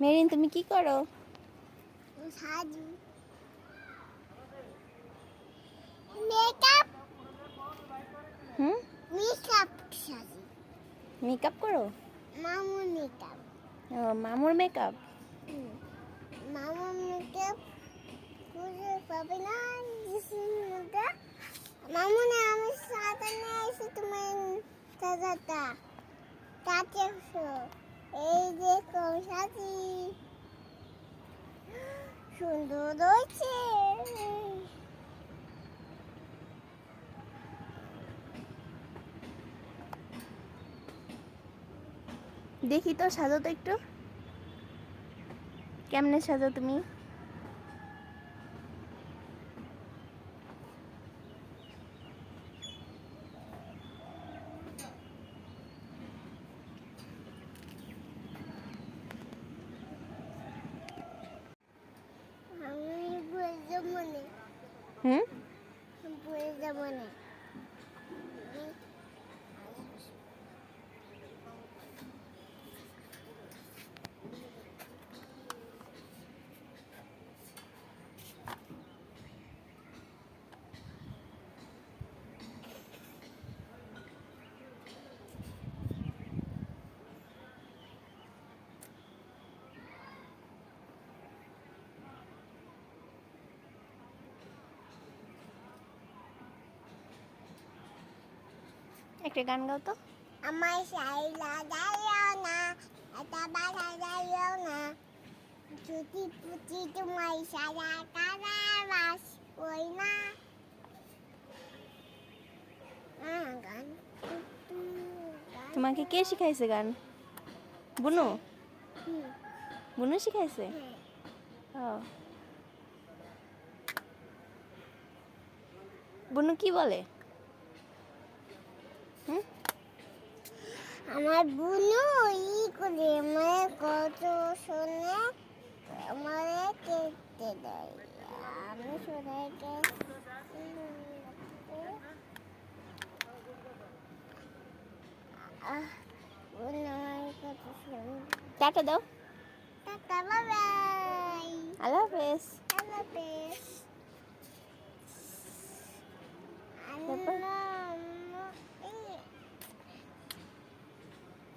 Marine তুমি কি করো? সাজু। মেকআপ। হুম? মেকআপ সাজু। মেকআপ করো? মামু মেকআপ। ও মামুর মেকআপ? মামু মেকআপ খুঁজে পাবে না জিসিমটা মামু না আমি সাথে না এসে তোমার সাজাটা কাছে এই সুন্দর দেখি তো সাজো তো একটু। কেমনে সাজো তুমি আমি বলে যাব না হুম? যাব না। একটা গান গাও তো। আমার সাইলা যাইও না এটা বাধা যাইও না। ছুটি পুচি তোমার সারা কারা বাস ওই না গান। তোমাকে কে শিখাইছে গান? বুনু? বুনু শিখাইছে? হ্যাঁ। ও। বুনু কি বলে? আমার বুনু ই করে আমার কত শোনে আমার কেটে দেয়। আমি শোনে টাটা দাও। টাটা বাবাই আল্লাহ হাফেজ। আল্লাহ হাফেজ।